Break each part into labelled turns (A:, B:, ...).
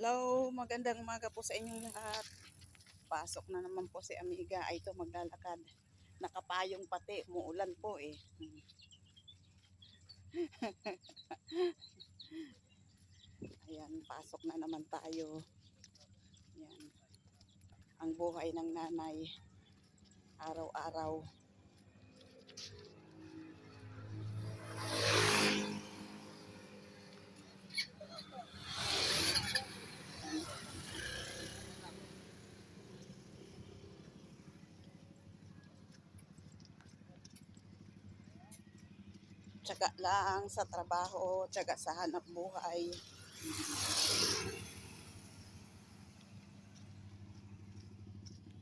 A: Hello, magandang umaga po sa inyong lahat. Pasok na naman po si Amiga. Ay, ito maglalakad. Nakapayong pati. Muulan po eh. Ayan, pasok na naman tayo. Ayan. Ang buhay ng nanay. Araw-araw. Tsaga lang sa trabaho, tsaga sa hanap buhay.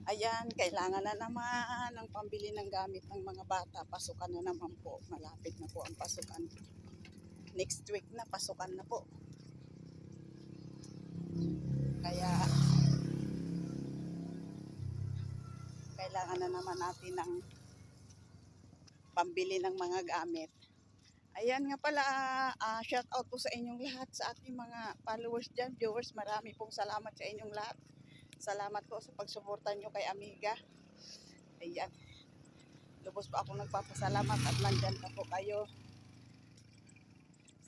A: Ayan, kailangan na naman ng pambili ng gamit ng mga bata. Pasukan na naman po. Malapit na po ang pasukan. Next week na, pasukan na po. Kaya, kailangan na naman natin ng pambili ng mga gamit. Ayan nga pala, ah, shout out po sa inyong lahat, sa ating mga followers dyan, viewers. Marami pong salamat sa inyong lahat. Salamat po sa pagsuporta nyo kay Amiga. Ayan. Lubos po ako nagpapasalamat at nandyan pa po kayo.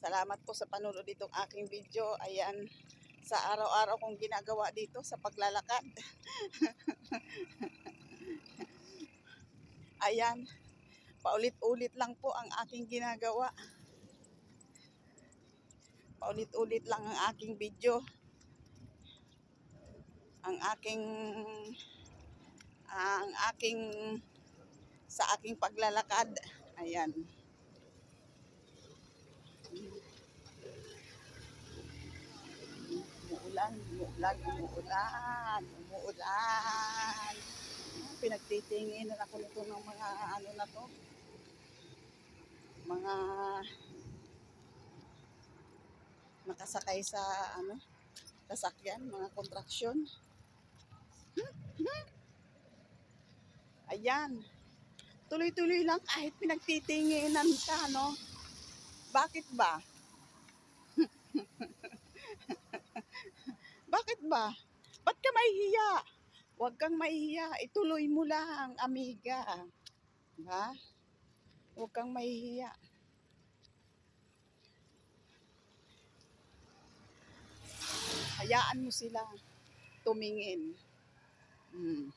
A: Salamat po sa panunod ditong aking video. Ayan, sa araw-araw kong ginagawa dito sa paglalakad. Ayan, paulit-ulit lang po ang aking ginagawa. Paulit-ulit lang ang aking video. Ang aking ang aking sa aking paglalakad. Ayan. Umuulan, umuulan, umuulan, umuulan. Pinagtitingin na ako nito ng mga ano na to. Mga nakasakay sa ano, sasakyan, mga kontraksyon. Ayan. Tuloy-tuloy lang kahit pinagtitinginan ka, no? Bakit ba? Bakit ba? Ba't ka mahihiya? Huwag kang mahihiya. Ituloy mo lang, amiga. Ba? Huwag kang mahihiya. Hayaan mo sila tumingin. Hmm.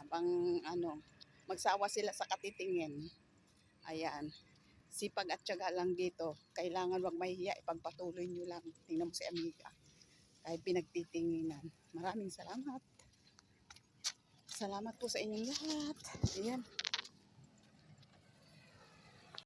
A: Habang ano, magsawa sila sa katitingin. Ayan. Sipag at tiyaga lang dito. Kailangan wag mahihiya. Ipagpatuloy nyo lang. Tingnan mo si Amiga. Kahit pinagtitinginan. Maraming salamat. Salamat po sa inyong lahat. Ayan.